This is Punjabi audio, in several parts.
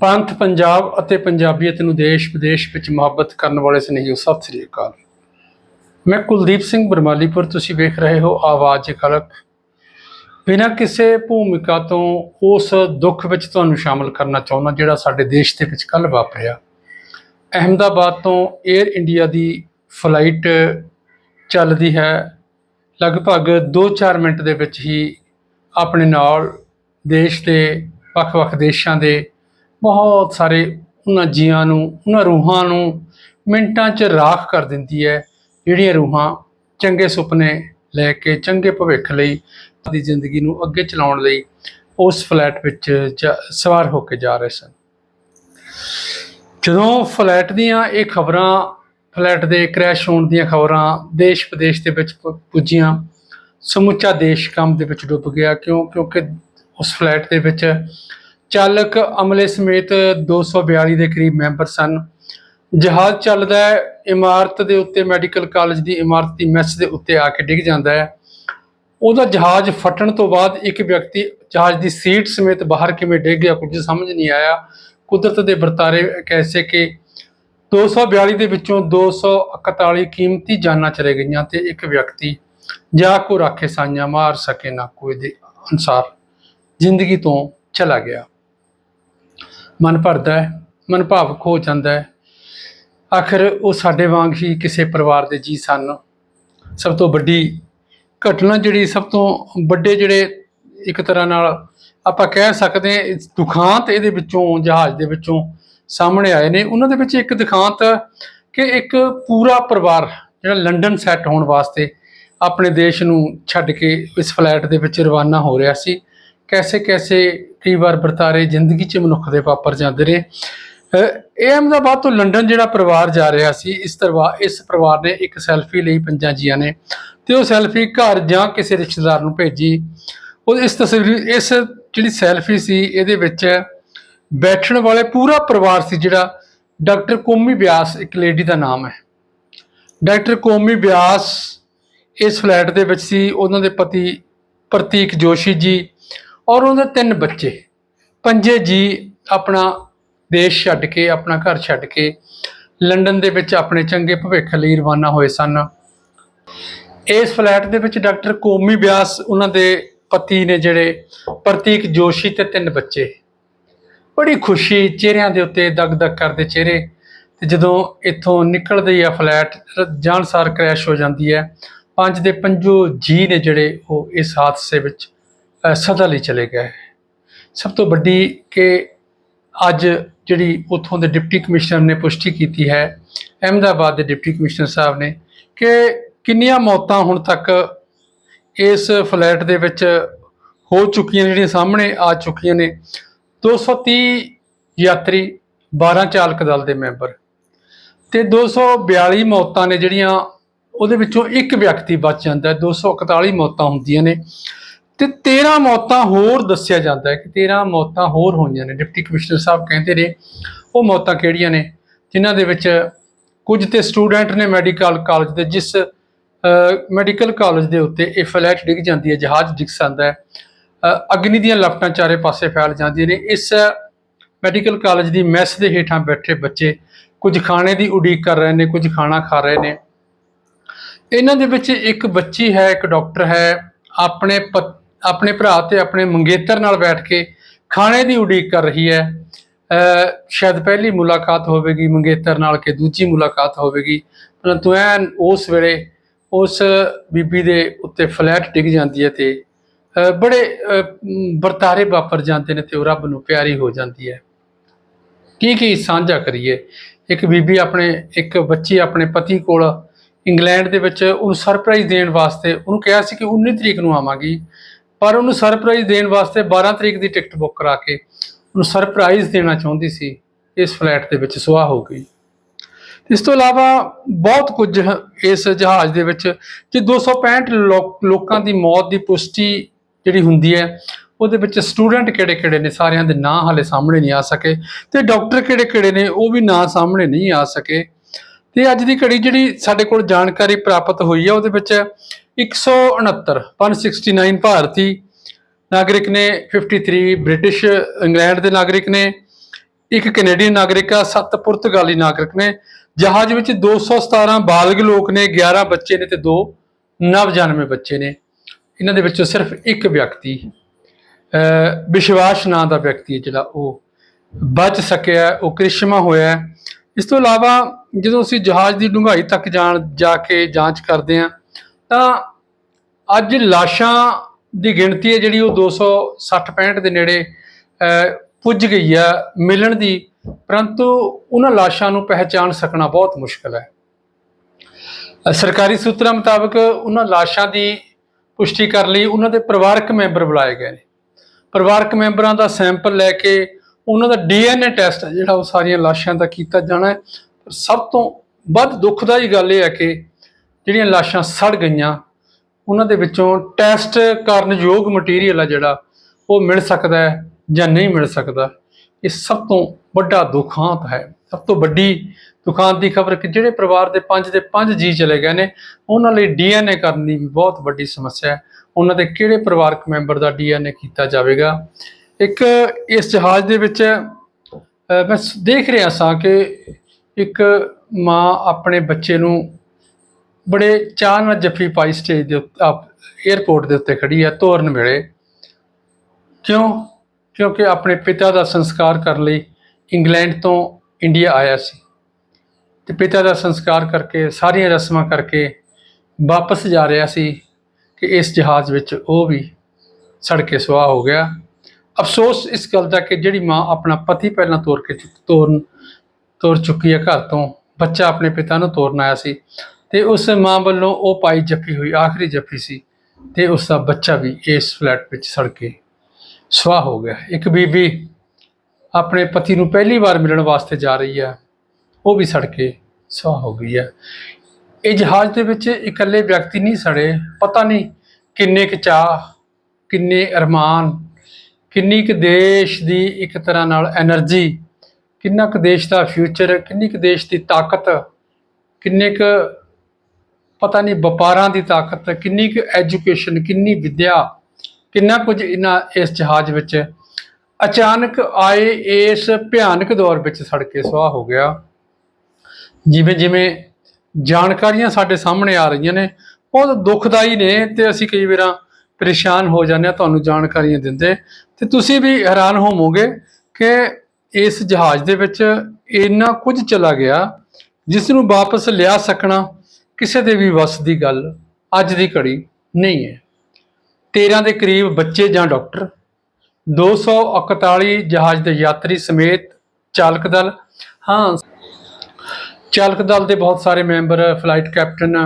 ਪੰਥ ਪੰਜਾਬ ਅਤੇ ਪੰਜਾਬੀਅਤ ਨੂੰ ਦੇਸ਼ ਵਿਦੇਸ਼ ਵਿੱਚ ਮੁਹੱਬਤ ਕਰਨ ਵਾਲੇ ਸਨੇਹੀਓ, ਸਤਿ ਸ੍ਰੀ ਅਕਾਲ। ਮੈਂ ਕੁਲਦੀਪ ਸਿੰਘ ਬਰਮਾਲੀਪੁਰ, ਤੁਸੀਂ ਵੇਖ ਰਹੇ ਹੋ ਆਵਾਜ਼ ਖਲਕ ਬਿਨਾਂ ਕਿਸੇ ਭੂਮਿਕਾ ਤੋਂ ਉਸ ਦੁੱਖ ਵਿੱਚ ਤੁਹਾਨੂੰ ਸ਼ਾਮਲ ਕਰਨਾ ਚਾਹੁੰਦਾ, ਜਿਹੜਾ ਸਾਡੇ ਦੇਸ਼ ਦੇ ਵਿੱਚ ਕੱਲ ਵਾਪਰਿਆ। ਅਹਿਮਦਾਬਾਦ ਤੋਂ 에ਅਰ ਇੰਡੀਆ ਦੀ ਫਲਾਈਟ ਚੱਲਦੀ ਹੈ। ਲਗਭਗ 2-4 ਮਿੰਟ ਦੇ ਵਿੱਚ ਹੀ ਆਪਣੇ ਨਾਲ ਦੇਸ਼ ਦੇ ਵੱਖ-ਵੱਖ ਦੇਸ਼ਾਂ ਦੇ ਬਹੁਤ ਸਾਰੇ ਉਹਨਾਂ ਜੀਆਂ ਨੂੰ, ਉਹਨਾਂ ਰੂਹਾਂ ਨੂੰ ਮਿੰਟਾਂ 'ਚ ਰਾਖ ਕਰ ਦਿੰਦੀ ਹੈ। ਜਿਹੜੀਆਂ ਰੂਹਾਂ ਚੰਗੇ ਸੁਪਨੇ ਲੈ ਕੇ, ਚੰਗੇ ਭਵਿੱਖ ਲਈ ਦੀ ਜ਼ਿੰਦਗੀ ਨੂੰ ਅੱਗੇ ਚਲਾਉਣ ਲਈ ਉਸ ਫਲੈਟ ਵਿੱਚ ਜਾ- ਸਵਾਰ ਹੋ ਕੇ ਜਾ ਰਹੇ ਸਨ। ਜਦੋਂ ਫਲੈਟ ਦੀਆਂ ਇਹ ਖਬਰਾਂ, ਫਲੈਟ ਦੇ ਕ੍ਰੈਸ਼ ਹੋਣ ਦੀਆਂ ਖਬਰਾਂ ਦੇਸ਼ ਵਿਦੇਸ਼ ਦੇ ਵਿੱਚ ਪੁੱਜੀਆਂ, ਸਮੁੱਚਾ ਦੇਸ਼ ਕੰਮ ਦੇ ਵਿੱਚ ਡੁੱਬ ਗਿਆ। ਕਿਉਂ? ਕਿਉਂਕਿ ਉਸ ਫਲੈਟ ਦੇ ਵਿੱਚ ਚਾਲਕ ਅਮਲੇ ਸਮੇਤ 242 ਦੇ ਕਰੀਬ ਮੈਂਬਰ ਸਨ। ਜਹਾਜ਼ ਚੱਲਦਾ ਹੈ, ਇਮਾਰਤ ਦੇ ਉੱਤੇ, ਮੈਡੀਕਲ ਕਾਲਜ ਦੀ ਇਮਾਰਤ ਦੀ ਮੈਸ ਦੇ ਉੱਤੇ ਆ ਕੇ ਡਿੱਗ ਜਾਂਦਾ ਹੈ। ਉਹਦਾ ਜਹਾਜ਼ ਫਟਣ ਤੋਂ ਬਾਅਦ ਇੱਕ ਵਿਅਕਤੀ ਜਹਾਜ਼ ਦੀ ਸੀਟ ਸਮੇਤ ਬਾਹਰ ਕਿਵੇਂ ਡਿੱਗ ਗਿਆ ਕੁਝ ਸਮਝ ਨਹੀਂ ਆਇਆ। ਕੁਦਰਤ ਦੇ ਵਰਤਾਰੇ ਕੈਸੇ ਕਿ 242 ਦੇ ਵਿੱਚੋਂ 241 ਕੀਮਤੀ ਜਾਨਾਂ ਚਲੇ ਗਈਆਂ ਤੇ ਇੱਕ ਵਿਅਕਤੀ ਜਾ ਕੋ ਰਾਖੇ ਸਾਈਆਂ ਮਾਰ ਸਕੇ ਨਾ ਕੋਈ ਦੇ ਅਨਸਾਰ ਜ਼ਿੰਦਗੀ ਤੋਂ ਚਲਾ ਗਿਆ। ਮਨ ਭਰਦਾ ਹੈ, ਮਨ ਭਾਵਕ ਹੋ ਜਾਂਦਾ ਹੈ। ਆਖਰ ਉਹ ਸਾਡੇ ਵਾਂਗ ਹੀ ਕਿਸੇ ਪਰਿਵਾਰ ਦੇ ਜੀ ਸਨ। ਸਭ ਤੋਂ ਵੱਡੀ ਘਟਨਾ ਜਿਹੜੀ, ਸਭ ਤੋਂ ਵੱਡੇ ਜਿਹੜੇ ਇੱਕ ਤਰ੍ਹਾਂ ਨਾਲ ਆਪਾਂ ਕਹਿ ਸਕਦੇ ਹਾਂ ਦੁਖਾਂਤ ਇਹਦੇ ਵਿੱਚੋਂ, ਜਹਾਜ਼ ਦੇ ਵਿੱਚੋਂ ਸਾਹਮਣੇ ਆਏ ਨੇ। ਉਹਨਾਂ ਦੇ ਵਿੱਚ ਇੱਕ ਦੁਖਾਂਤ ਕਿ ਇੱਕ ਪੂਰਾ ਪਰਿਵਾਰ, ਜਿਹੜਾ ਲੰਡਨ ਸੈੱਟ ਹੋਣ ਵਾਸਤੇ ਆਪਣੇ ਦੇਸ਼ ਨੂੰ ਛੱਡ ਕੇ ਇਸ ਫਲੈਟ ਦੇ ਵਿੱਚ ਰਵਾਨਾ ਹੋ ਰਿਹਾ ਸੀ। ਕੈਸੇ ਕੈਸੇ ਕਈ ਵਾਰ ਵਰਤਾਰੇ ਜ਼ਿੰਦਗੀ 'ਚ ਮਨੁੱਖ ਦੇ ਵਾਪਰ ਜਾਂਦੇ ਨੇ। ਇਹ ਅਹਿਮਦਾਬਾਦ ਤੋਂ ਲੰਡਨ ਜਿਹੜਾ ਪਰਿਵਾਰ ਜਾ ਰਿਹਾ ਸੀ, ਇਸ ਤਰਵਾ ਇਸ ਪਰਿਵਾਰ ਨੇ ਇੱਕ ਸੈਲਫੀ ਲਈ ਪੰਜਾਂ ਜੀਆਂ ਨੇ ਤੇ ਉਹ ਸੈਲਫੀ ਘਰ ਜਾਂ ਕਿਸੇ ਰਿਸ਼ਤੇਦਾਰ ਨੂੰ ਭੇਜੀ। ਉਹ ਇਸ ਤਸਵੀਰ, ਇਸ ਜਿਹੜੀ ਸੈਲਫੀ ਸੀ, ਇਹਦੇ ਵਿੱਚ ਬੈਠਣ ਵਾਲੇ ਪੂਰਾ ਪਰਿਵਾਰ ਸੀ ਜਿਹੜਾ ਡਾਕਟਰ ਕੋਮੀ ਬਿਆਸ, ਇੱਕ ਲੇਡੀ ਦਾ ਨਾਮ ਹੈ। ਡਾਕਟਰ ਕੋਮੀ ਬਿਆਸ ਇਸ ਫਲੈਟ ਦੇ ਵਿੱਚ ਸੀ, ਉਹਨਾਂ ਦੇ ਪਤੀ ਪ੍ਰਤੀਕ ਜੋਸ਼ੀ ਜੀ ਔਰ ਉਹਦੇ ਤਿੰਨ ਬੱਚੇ। ਪੰਜੇ ਜੀ ਆਪਣਾ ਦੇਸ਼ ਛੱਡ ਕੇ, ਆਪਣਾ ਘਰ ਛੱਡ ਕੇ ਲੰਡਨ ਦੇ ਵਿੱਚ ਆਪਣੇ ਚੰਗੇ ਭਵਿੱਖ ਲਈ ਰਵਾਨਾ ਹੋਏ ਸਨ। ਇਸ ਫਲੈਟ ਦੇ ਵਿੱਚ ਡਾਕਟਰ ਕੋਮੀ ਬਿਆਸ, ਉਹਨਾਂ ਦੇ ਪਤੀ ਨੇ ਜਿਹੜੇ ਪ੍ਰਤੀਕ ਜੋਸ਼ੀ ਤੇ ਤਿੰਨ ਬੱਚੇ। ਬੜੀ ਖੁਸ਼ੀ ਚਿਹਰਿਆਂ ਦੇ ਉੱਤੇ ਦਗ-ਦਗ ਕਰਦੇ ਚਿਹਰੇ ਤੇ ਜਦੋਂ ਇੱਥੋਂ ਨਿਕਲਦੇ ਆ ਫਲੈਟ ਜਾਨਸਾਰ ਕ੍ਰੈਸ਼ ਹੋ ਜਾਂਦੀ ਹੈ। ਪੰਜ ਦੇ ਪੰਜੋ ਜੀ ਨੇ ਜਿਹੜੇ ਉਹ ਇਸ ਹਾਦਸੇ ਵਿੱਚ ਸਦਾ ਲਈ ਚਲੇ ਗਏ। ਸਭ ਤੋਂ ਵੱਡੀ ਕਿ ਅੱਜ ਜਿਹੜੀ ਉੱਥੋਂ ਦੇ ਡਿਪਟੀ ਕਮਿਸ਼ਨਰ ਨੇ ਪੁਸ਼ਟੀ ਕੀਤੀ ਹੈ, ਅਹਿਮਦਾਬਾਦ ਦੇ ਡਿਪਟੀ ਕਮਿਸ਼ਨਰ ਸਾਹਿਬ ਨੇ ਕਿ ਕਿੰਨੀਆਂ ਮੌਤਾਂ ਹੁਣ ਤੱਕ ਇਸ ਫਲੈਟ ਦੇ ਵਿੱਚ ਹੋ ਚੁੱਕੀਆਂ ਜਿਹੜੀਆਂ ਸਾਹਮਣੇ ਆ ਚੁੱਕੀਆਂ ਨੇ। 230 ਯਾਤਰੀ 12 ਚਾਲਕ ਦਲ ਦੇ ਮੈਂਬਰ ਤੇ 242 ਮੌਤਾਂ ਨੇ ਜਿਹੜੀਆਂ ਉਹਦੇ ਵਿੱਚੋਂ ਇੱਕ ਵਿਅਕਤੀ ਬਚ ਜਾਂਦਾ ਹੈ। 241 ਮੌਤਾਂ ਹੁੰਦੀਆਂ ਨੇ। ਤੇ 13 ਮੌਤਾਂ ਹੋਰ ਦੱਸਿਆ ਜਾਂਦਾ ਹੈ ਕਿ 13 ਮੌਤਾਂ ਹੋਰ ਹੋਈਆਂ ਨੇ। ਡਿਪਟੀ ਕਮਿਸ਼ਨਰ ਸਾਹਿਬ ਕਹਿੰਦੇ ਨੇ, ਉਹ ਮੌਤਾਂ ਕਿਹੜੀਆਂ ਨੇ? ਜਿਨ੍ਹਾਂ ਦੇ ਵਿੱਚ ਕੁਝ ਤੇ ਸਟੂਡੈਂਟ ਨੇ ਮੈਡੀਕਲ ਕਾਲਜ ਦੇ, ਜਿਸ ਮੈਡੀਕਲ ਕਾਲਜ ਦੇ ਉੱਤੇ ਇਹ ਫਲੈਟ ਡਿੱਗ ਜਾਂਦੀ ਹੈ, ਜਹਾਜ਼ ਡਿੱਗ ਜਾਂਦਾ ਹੈ। ਅਗਨੀ ਦੀਆਂ ਲਪਟਾਂ ਚਾਰੇ ਪਾਸੇ ਫੈਲ ਜਾਂਦੀਆਂ ਨੇ। ਇਸ ਮੈਡੀਕਲ ਕਾਲਜ ਦੀ ਮੈਸ ਦੇ ਹੇਠਾਂ ਬੈਠੇ ਬੱਚੇ ਕੁਝ ਖਾਣੇ ਦੀ ਉਡੀਕ ਕਰ ਰਹੇ ਨੇ, ਕੁਝ ਖਾਣਾ ਖਾ ਰਹੇ ਨੇ। ਇਹਨਾਂ ਦੇ ਵਿੱਚ ਇੱਕ ਬੱਚੀ ਹੈ, ਇੱਕ ਡਾਕਟਰ ਹੈ, ਆਪਣੇ ਪ- ਆਪਣੇ ਭਰਾ ਤੇ ਆਪਣੇ ਮੰਗੇਤਰ ਨਾਲ ਬੈਠ ਕੇ ਖਾਣੇ ਦੀ ਉਡੀਕ ਕਰ ਰਹੀ ਹੈ। ਅ, ਸ਼ਾਇਦ ਪਹਿਲੀ ਮੁਲਾਕਾਤ ਹੋਵੇਗੀ ਮੰਗੇਤਰ ਨਾਲ ਕਿ ਦੂਜੀ ਮੁਲਾਕਾਤ ਹੋਵੇਗੀ। ਪਰੰਤੂ ਐਨ ਉਸ ਵੇਲੇ ਉਸ ਬੀਬੀ ਦੇ ਉੱਤੇ ਫਲੈਟ ਡਿੱਗ ਜਾਂਦੀ ਹੈ ਤੇ ਬੜੇ ਵਰਤਾਰੇ ਵਾਪਰ ਜਾਂਦੇ ਨੇ ਤੇ ਉਹ ਰੱਬ ਨੂੰ ਪਿਆਰੀ ਹੋ ਜਾਂਦੀ ਹੈ। ਕੀ ਕੀ ਸਾਂਝਾ ਕਰੀਏ? ਇੱਕ ਬੀਬੀ ਆਪਣੇ ਇੱਕ ਬੱਚੀ ਆਪਣੇ ਪਤੀ ਕੋਲ ਇੰਗਲੈਂਡ ਦੇ ਵਿੱਚ ਉਹਨੂੰ ਸਰਪ੍ਰਾਈਜ਼ ਦੇਣ ਵਾਸਤੇ ਉਹਨੂੰ ਕਿਹਾ ਸੀ ਕਿ 19 ਤਰੀਕ ਨੂੰ ਆਵਾਂਗੀ। ਪਰ ਉਹਨੂੰ ਸਰਪ੍ਰਾਈਜ਼ ਦੇਣ ਵਾਸਤੇ 12 ਤਰੀਕ ਦੀ ਟਿਕਟ ਬੁੱਕ ਕਰਾ ਕੇ ਉਹਨੂੰ ਸਰਪ੍ਰਾਈਜ਼ ਦੇਣਾ ਚਾਹੁੰਦੀ ਸੀ, ਇਸ ਫਲੈਟ ਦੇ ਵਿੱਚ ਸੁਆਹ ਹੋ ਗਈ। ਇਸ ਤੋਂ ਇਲਾਵਾ ਬਹੁਤ ਕੁਝ ਇਸ ਜਹਾਜ਼ ਦੇ ਵਿੱਚ ਕਿ 265 ਲੋਕ- ਲੋਕਾਂ ਦੀ ਮੌਤ ਦੀ ਪੁਸ਼ਟੀ ਜਿਹੜੀ ਹੁੰਦੀ ਹੈ, ਉਹਦੇ ਵਿੱਚ ਸਟੂਡੈਂਟ ਕਿਹੜੇ-ਕਿਹੜੇ ਨੇ, ਸਾਰਿਆਂ ਦੇ ਨਾਂ ਹਾਲੇ ਸਾਹਮਣੇ ਨਹੀਂ ਆ ਸਕੇ ਤੇ ਡਾਕਟਰ ਕਿਹੜੇ-ਕਿਹੜੇ ਨੇ, ਉਹ ਵੀ ਨਾਂ ਸਾਹਮਣੇ ਨਹੀਂ ਆ ਸਕੇ। ਤੇ ਅੱਜ ਦੀ ਘੜੀ ਜਿਹੜੀ ਸਾਡੇ ਕੋਲ ਜਾਣਕਾਰੀ ਪ੍ਰਾਪਤ ਹੋਈ ਹੈ ਉਹਦੇ ਵਿੱਚ 169 169 ਭਾਰਤੀ ਨਾਗਰਿਕ ਨੇ 53 ਬ੍ਰਿਟਿਸ਼, ਇੰਗਲੈਂਡ ਦੇ ਨਾਗਰਿਕ ਨੇ, ਇੱਕ ਕੈਨੇਡੀਅਨ ਨਾਗਰਿਕ ਆ, ਸੱਤ ਪੁਰਤਗਾਲੀ ਨਾਗਰਿਕ ਨੇ, ਜਹਾਜ਼ ਵਿੱਚ 217 ਬਾਲਗ ਲੋਕ ਨੇ 11 ਬੱਚੇ ਨੇ ਤੇ ਦੋ ਨਵਜਨਮੇ ਬੱਚੇ ਨੇ। ਇਹਨਾਂ ਦੇ ਵਿੱਚੋਂ ਸਿਰਫ ਇੱਕ ਵਿਅਕਤੀ ਵਿਸ਼ਵਾਸ ਨਾਂ ਦਾ ਵਿਅਕਤੀ ਹੈ ਜਿਹੜਾ ਉਹ ਬਚ ਸਕਿਆ, ਉਹ ਕ੍ਰਿਸ਼ਮਾ ਹੋਇਆ ਇਸ ਤੋਂ ਇਲਾਵਾ ਜਦੋਂ ਅਸੀਂ ਜਹਾਜ਼ ਦੀ ਡੂੰਘਾਈ ਤੱਕ ਜਾਣ, ਜਾ ਕੇ ਜਾਂਚ ਕਰਦੇ ਹਾਂ, ਤਾਂ ਅੱਜ ਲਾਸ਼ਾਂ ਦੀ ਗਿਣਤੀ ਹੈ ਜਿਹੜੀ ਉਹ 260 65 ਦੇ ਨੇੜੇ ਪੁੱਜ ਗਈ ਹੈ ਮਿਲਣ ਦੀ, ਪਰੰਤੂ ਉਹਨਾਂ ਲਾਸ਼ਾਂ ਨੂੰ ਪਹਿਚਾਣ ਸਕਣਾ ਬਹੁਤ ਮੁਸ਼ਕਲ ਹੈ। ਸਰਕਾਰੀ ਸੂਤਰਾਂ ਮੁਤਾਬਕ ਉਹਨਾਂ ਲਾਸ਼ਾਂ ਦੀ ਪੁਸ਼ਟੀ ਕਰਨ ਲਈ, ਉਹਨਾਂ ਦੇ ਪਰਿਵਾਰਕ ਮੈਂਬਰ ਬੁਲਾਏ ਗਏ ਨੇ। ਪਰਿਵਾਰਕ ਮੈਂਬਰਾਂ ਦਾ ਸੈਂਪਲ ਲੈ ਕੇ ਉਹਨਾਂ ਦਾ ਡੀਐਨਏ ਟੈਸਟ ਹੈ ਜਿਹੜਾ ਉਹ ਸਾਰੀਆਂ ਲਾਸ਼ਾਂ ਦਾ ਕੀਤਾ ਜਾਣਾ ਹੈ। ਪਰ ਸਭ ਤੋਂ ਵੱਧ ਦੁਖਦਾਈ ਗੱਲ ਇਹ ਹੈ ਕਿ ਜਿਹੜੀਆਂ ਲਾਸ਼ਾਂ ਸੜ ਗਈਆਂ, ਉਹਨਾਂ ਦੇ ਵਿੱਚੋਂ ਟੈਸਟ ਕਰਨ ਯੋਗ ਮਟੀਰੀਅਲ ਆ ਜਿਹੜਾ, ਉਹ ਮਿਲ ਸਕਦਾ ਹੈ ਜਾਂ ਨਹੀਂ ਮਿਲ ਸਕਦਾ। ਇਹ ਸਭ ਤੋਂ ਵੱਡਾ ਦੁਖਾਂਤ ਹੈ। ਸਭ ਤੋਂ ਵੱਡੀ ਦੁਖਾਂਤ ਦੀ ਖਬਰ ਕਿ ਜਿਹੜੇ ਪਰਿਵਾਰ ਦੇ ਪੰਜ ਦੇ ਪੰਜ ਜੀ ਚਲੇ ਗਏ ਨੇ, ਉਹਨਾਂ ਲਈ ਡੀਐਨਏ ਕਰਨ ਦੀ ਵੀ ਬਹੁਤ ਵੱਡੀ ਸਮੱਸਿਆ ਹੈ। ਉਹਨਾਂ ਦੇ ਕਿਹੜੇ ਪਰਿਵਾਰਕ ਮੈਂਬਰ ਦਾ ਡੀਐਨਏ ਕੀਤਾ ਜਾਵੇਗਾ? ਇੱਕ ਇਸ ਜਹਾਜ਼ ਦੇ ਵਿੱਚ ਮੈਂ ਦੇਖ ਰਿਹਾ ਸਾਂ ਕਿ ਇੱਕ ਮਾਂ ਆਪਣੇ ਬੱਚੇ ਨੂੰ ਬੜੇ ਚਾਅ ਨਾਲ ਜੱਫੀ ਪਾਈ ਸਟੇਜ ਦੇ ਉੱਤੇ 에ਅਰਪੋਰਟ ਦੇ ਉੱਤੇ ਖੜੀ ਹੈ ਤੋਰਨ ਵੇਲੇ। ਕਿਉਂ? ਕਿਉਂਕਿ ਆਪਣੇ ਪਿਤਾ ਦਾ ਸੰਸਕਾਰ ਕਰਨ ਲਈ ਇੰਗਲੈਂਡ ਤੋਂ ਇੰਡੀਆ ਆਇਆ ਸੀ। ਤੇ ਪਿਤਾ ਦਾ ਸੰਸਕਾਰ ਕਰਕੇ, ਸਾਰੀਆਂ ਰਸਮਾਂ ਕਰਕੇ ਵਾਪਸ ਜਾ ਰਿਹਾ ਸੀ ਕਿ ਇਸ ਜਹਾਜ਼ ਵਿੱਚ ਉਹ ਵੀ ਸੜ ਕੇ ਸੁਆਹ ਹੋ ਗਿਆ। ਅਫਸੋਸ ਇਸ ਗੱਲ ਦਾ ਕਿ ਜਿਹੜੀ ਮਾਂ ਆਪਣਾ ਪਤੀ ਪਹਿਲਾਂ ਤੋਰ ਕੇ ਚੁੱਕ ਤੋਰਨ, ਤੋਰ ਚੁੱਕੀ ਹੈ ਘਰ ਤੋਂ, ਬੱਚਾ ਆਪਣੇ ਪਿਤਾ ਨੂੰ ਤੋਰਨ ਆਇਆ ਸੀ ਤੇ ਉਸ ਮਾਂ ਵੱਲੋਂ ਉਹ ਪਾਈ ਜੱਫੀ ਹੋਈ, ਆਖਰੀ ਜੱਫੀ ਸੀ ਤੇ ਉਸ ਦਾ ਬੱਚਾ ਵੀ ਇਸ ਫਲੈਟ ਵਿੱਚ ਸੜ ਕੇ ਸੁਆਹ ਹੋ ਗਿਆ। ਇੱਕ ਬੀਬੀ ਆਪਣੇ ਪਤੀ ਨੂੰ ਪਹਿਲੀ ਵਾਰ ਮਿਲਣ ਵਾਸਤੇ ਜਾ ਰਹੀ ਹੈ, ਉਹ ਵੀ ਸੜ ਕੇ ਸੁਆਹ ਹੋ ਗਈ ਹੈ। ਇਹ ਜਹਾਜ਼ ਦੇ ਵਿੱਚ ਇਕੱਲੇ ਵਿਅਕਤੀ ਨਹੀਂ ਸੜੇ, ਪਤਾ ਨਹੀਂ ਕਿੰਨੇ ਕੁ ਚਾਹ ਕਿੰਨੇ ਅਰਮਾਨ ਕਿੰਨੀ ਕੁ ਦੇਸ਼ ਦੀ ਇੱਕ ਤਰ੍ਹਾਂ ਨਾਲ એનર્ਜੀ ਕਿੰਨਾ ਕੁ ਦੇਸ਼ ਦਾ ਫਿਊਚਰ ਕਿੰਨੀ ਕੁ ਦੇਸ਼ ਦੀ ਤਾਕਤ, ਕਿੰਨੇ ਕੁ ਪਤਾ ਨਹੀਂ ਵਪਾਰਾਂ ਦੀ ਤਾਕਤ, ਕਿੰਨੀ ਕੁ ਐਜੂਕੇਸ਼ਨ ਕਿੰਨੀ ਵਿਦਿਆ, ਕਿੰਨਾ ਕੁਝ ਇਹਨਾਂ ਇਸ ਜਹਾਜ਼ ਵਿੱਚ ਅਚਾਨਕ ਆਏ ਇਸ ਭਿਆਨਕ ਦੌਰ ਵਿੱਚ ਸੜ ਕੇ ਸੁਆਹ ਹੋ ਗਿਆ। ਜਿਵੇਂ ਜਿਵੇਂ ਜਾਣਕਾਰੀਆਂ ਸਾਡੇ ਸਾਹਮਣੇ ਆ ਰਹੀਆਂ ਨੇ, ਬਹੁਤ ਦੁਖਦਾਈ ਨੇ ਤੇ ਅਸੀਂ ਕਈ ਵਾਰਾਂ ਪਰੇਸ਼ਾਨ ਹੋ ਜਾਂਦੇ ਹਾਂ ਤੁਹਾਨੂੰ ਜਾਣਕਾਰੀਆਂ ਦਿੰਦੇ ਤੇ ਤੁਸੀਂ ਵੀ ਹੈਰਾਨ ਹੋਵੋਗੇ ਕਿ ਇਸ ਜਹਾਜ਼ ਦੇ ਵਿੱਚ ਇੰਨਾ ਕੁਝ ਚਲਾ ਗਿਆ, ਜਿਸ ਨੂੰ ਵਾਪਸ ਲਿਆ ਸਕਣਾ ਕਿਸੇ ਦੇ ਵੀ ਵੱਸ ਦੀ ਗੱਲ ਅੱਜ ਦੀ ਘੜੀ ਨਹੀਂ ਹੈ। 13 ਦੇ ਕਰੀਬ ਬੱਚੇ ਜਾਂ ਡਾਕਟਰ 241 ਜਹਾਜ਼ ਦੇ ਯਾਤਰੀ ਸਮੇਤ ਚਾਲਕ ਦਲ, ਹਾਂ, ਚਾਲਕ ਦਲ ਦੇ ਬਹੁਤ ਸਾਰੇ member, flight captain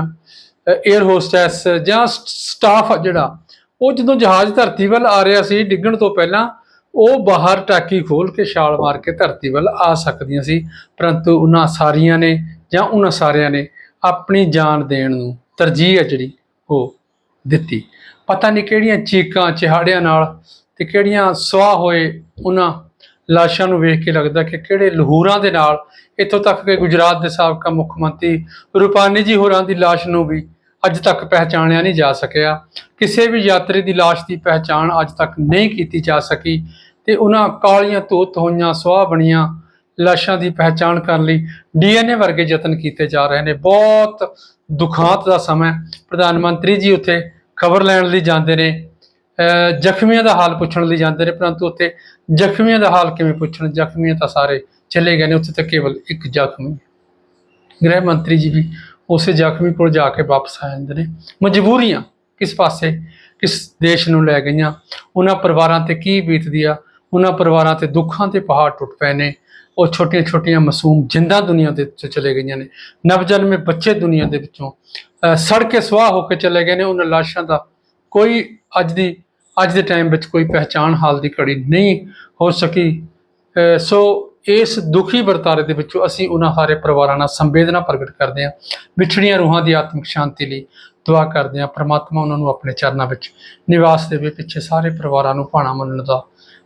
air hostess ਜਾਂ ਸਟਾਫ ਜਿਹੜਾ ਉਹ ਜਦੋਂ ਜਹਾਜ਼ ਧਰਤੀ ਵੱਲ ਆ ਰਿਹਾ ਸੀ, ਡਿੱਗਣ ਤੋਂ ਪਹਿਲਾਂ ਉਹ ਬਾਹਰ ਟਾਕੀ ਖੋਲ ਕੇ ਛਾਲ ਮਾਰ ਕੇ ਧਰਤੀ ਵੱਲ ਆ ਸਕਦੀਆਂ ਸੀ। ਪਰੰਤੂ ਉਹਨਾਂ ਸਾਰੀਆਂ ਨੇ ਜਾਂ ਉਹਨਾਂ ਸਾਰਿਆਂ ਨੇ ਆਪਣੀ ਜਾਨ ਦੇਣ ਨੂੰ ਤਰਜੀਹ ਹੈ ਜਿਹੜੀ ਉਹ ਦਿੱਤੀ। ਪਤਾ ਨਹੀਂ ਕਿਹੜੀਆਂ ਚੀਕਾਂ, ਚਿਹਾੜਿਆਂ ਨਾਲ ਤੇ ਕਿਹੜੀਆਂ ਸੁਆਹ ਹੋਏ ਉਹਨਾਂ ਲਾਸ਼ਾਂ ਨੂੰ ਵੇਖ ਕੇ ਲੱਗਦਾ ਕਿ ਕਿਹੜੇ ਲਹੂਰਾਂ ਦੇ ਨਾਲ ਇੱਥੋਂ ਤੱਕ ਕਿ ਗੁਜਰਾਤ ਦੇ ਸਾਬਕਾ ਮੁੱਖ ਮੰਤਰੀ ਰੂਪਾਨੀ ਜੀ ਹੋਰਾਂ ਦੀ ਲਾਸ਼ ਨੂੰ ਵੀ ਅੱਜ ਤੱਕ ਪਹਿਚਾਣਿਆ ਨਹੀਂ ਜਾ ਸਕਿਆ। ਕਿਸੇ ਵੀ ਯਾਤਰੀ ਦੀ ਲਾਸ਼ ਦੀ ਪਹਿਚਾਣ ਅੱਜ ਤੱਕ ਨਹੀਂ ਕੀਤੀ ਜਾ ਸਕੀ ਤੇ ਉਹਨਾਂ ਕਾਲੀਆਂ ਤੋਤ ਹੋਈਆਂ ਸੁਆਹ ਬਣੀਆਂ ਲਾਸ਼ਾਂ ਦੀ ਪਹਿਚਾਣ ਕਰਨ ਲਈ ਡੀਐਨਏ ਵਰਗੇ ਯਤਨ ਕੀਤੇ ਜਾ ਰਹੇ ਨੇ। ਬਹੁਤ ਦੁਖਾਂਤ ਦਾ ਸਮਾਂ ਪ੍ਰਧਾਨ ਮੰਤਰੀ ਜੀ ਉੱਥੇ ਖਬਰ ਲੈਣ ਲਈ ਜਾਂਦੇ ਨੇ ਜ਼ਖਮੀਆਂ ਦਾ ਹਾਲ ਪੁੱਛਣ ਲਈ ਜਾਂਦੇ ਨੇ, ਪਰੰਤੂ ਉੱਥੇ ਜ਼ਖਮੀਆਂ ਦਾ ਹਾਲ ਕਿਵੇਂ ਪੁੱਛਣ? ਜ਼ਖਮੀਆਂ ਤਾਂ ਸਾਰੇ ਚਲੇ ਗਏ ਨੇ, ਉੱਥੇ ਤਾਂ ਕੇਵਲ ਇੱਕ ਜ਼ਖਮੀ ਗ੍ਰਹਿ ਮੰਤਰੀ ਜੀ ਵੀ ਉਸੇ ਜ਼ਖਮੀ ਕੋਲ ਜਾ ਕੇ ਵਾਪਸ ਆ ਜਾਂਦੇ ਨੇ। ਮਜਬੂਰੀਆਂ ਕਿਸ ਪਾਸੇ, ਕਿਸ ਦੇਸ਼ ਨੂੰ ਲੈ ਗਈਆਂ, ਉਹਨਾਂ ਪਰਿਵਾਰਾਂ ਤੇ ਕੀ ਬੀਤਦੀ ਆ, ਉਹਨਾਂ ਪਰਿਵਾਰਾਂ ਤੇ ਦੁੱਖਾਂ 'ਤੇ ਪਹਾੜ ਟੁੱਟ ਪਏ ਨੇ। ਉਹ ਛੋਟੀਆਂ ਛੋਟੀਆਂ ਮਾਸੂਮ ਜਿੰਦਾ ਦੁਨੀਆ ਦੇ ਵਿੱਚੋਂ ਚਲੇ ਗਈਆਂ ਨੇ। ਨਵਜਨਮੇ ਬੱਚੇ ਦੁਨੀਆ ਦੇ ਵਿੱਚੋਂ ਸੜ ਕੇ ਸੁਆਹ ਹੋ ਕੇ ਚਲੇ ਗਏ ਨੇ। ਉਹਨਾਂ ਲਾਸ਼ਾਂ ਦਾ ਕੋਈ ਅੱਜ ਦੀ, ਅੱਜ ਦੇ ਟਾਈਮ ਵਿੱਚ ਕੋਈ ਪਹਿਚਾਣ ਹਾਲ ਦੀ ਘੜੀ ਨਹੀਂ ਹੋ ਸਕੀ। ਸੋ ਇਸ ਦੁਖੀ ਵਰਤਾਰੇ ਦੇ ਵਿੱਚੋਂ ਅਸੀਂ ਉਹਨਾਂ ਸਾਰੇ ਪਰਿਵਾਰਾਂ ਨਾਲ ਸੰਵੇਦਨਾ ਪ੍ਰਗਟ ਕਰਦੇ ਹਾਂ ਵਿਛੜੀਆਂ ਰੂਹਾਂ ਦੀ ਆਤਮਿਕ ਸ਼ਾਂਤੀ ਲਈ ਦੁਆ ਕਰਦੇ ਹਾਂ, ਪ੍ਰਮਾਤਮਾ ਉਹਨਾਂ ਨੂੰ ਆਪਣੇ ਚਰਨਾਂ ਵਿੱਚ ਨਿਵਾਸ ਦੇਵੇ, ਪਿੱਛੇ ਸਾਰੇ ਪਰਿਵਾਰਾਂ ਨੂੰ ਭਾਣਾ ਮੰਨਣ ਦਾ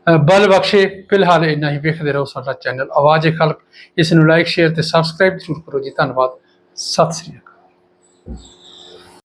ਬਲ ਬਖਸ਼ੇ। ਫਿਲਹਾਲ ਇੰਨਾ ਹੀ, ਵੇਖਦੇ ਰਹੋ ਸਾਡਾ ਚੈਨਲ ਆਵਾਜ਼ ਖਲਕ। ਇਸ ਨੂੰ ਲਾਈਕ ਸ਼ੇਅਰ ਤੇ ਸਬਸਕ੍ਰਾਈਬ ਜ਼ਰੂਰ ਕਰੋ ਜੀ। ਧੰਨਵਾਦ। ਸਤਿ ਸ੍ਰੀ ਅਕਾਲ।